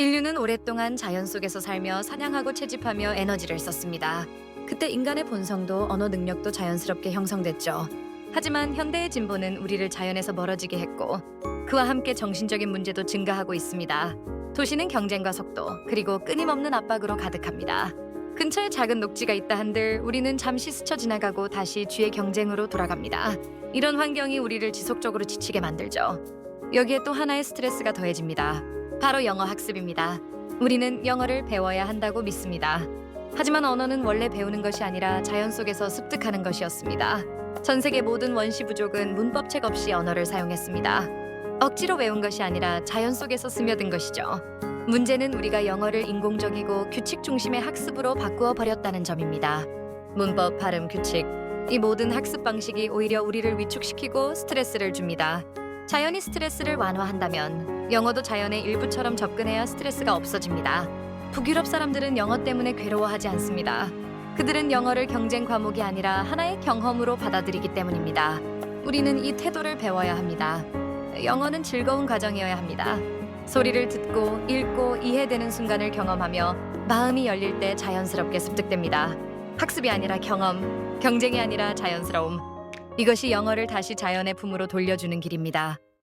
인류는 오랫동안 자연 속에서 살며 사냥하고 채집하며 에너지를 썼습니다. 그때 인간의 본성도 언어 능력도 자연스럽게 형성됐죠. 하지만 현대의 진보는 우리를 자연에서 멀어지게 했고 그와 함께 정신적인 문제도 증가하고 있습니다. 도시는 경쟁과 속도 그리고 끊임없는 압박으로 가득합니다. 근처에 작은 녹지가 있다 한들 우리는 잠시 스쳐 지나가고 다시 쥐의 경쟁으로 돌아갑니다. 이런 환경이 우리를 지속적으로 지치게 만들죠. 여기에 또 하나의 스트레스가 더해집니다. 바로 영어 학습입니다. 우리는 영어를 배워야 한다고 믿습니다. 하지만 언어는 원래 배우는 것이 아니라 자연 속에서 습득하는 것이었습니다. 전 세계 모든 원시 부족은 문법책 없이 언어를 사용했습니다. 억지로 외운 것이 아니라 자연 속에서 스며든 것이죠. 문제는 우리가 영어를 인공적이고 규칙 중심의 학습으로 바꾸어 버렸다는 점입니다. 문법, 발음, 규칙 이 모든 학습 방식이 오히려 우리를 위축시키고 스트레스를 줍니다. 자연이 스트레스를 완화한다면 영어도 자연의 일부처럼 접근해야 스트레스가 없어집니다. 북유럽 사람들은 영어 때문에 괴로워하지 않습니다. 그들은 영어를 경쟁 과목이 아니라 하나의 경험으로 받아들이기 때문입니다. 우리는 이 태도를 배워야 합니다. 영어는 즐거운 과정이어야 합니다. 소리를 듣고 읽고 이해되는 순간을 경험하며 마음이 열릴 때 자연스럽게 습득됩니다. 학습이 아니라 경험, 경쟁이 아니라 자연스러움. 이것이 영어를 다시 자연의 품으로 돌려주는 길입니다.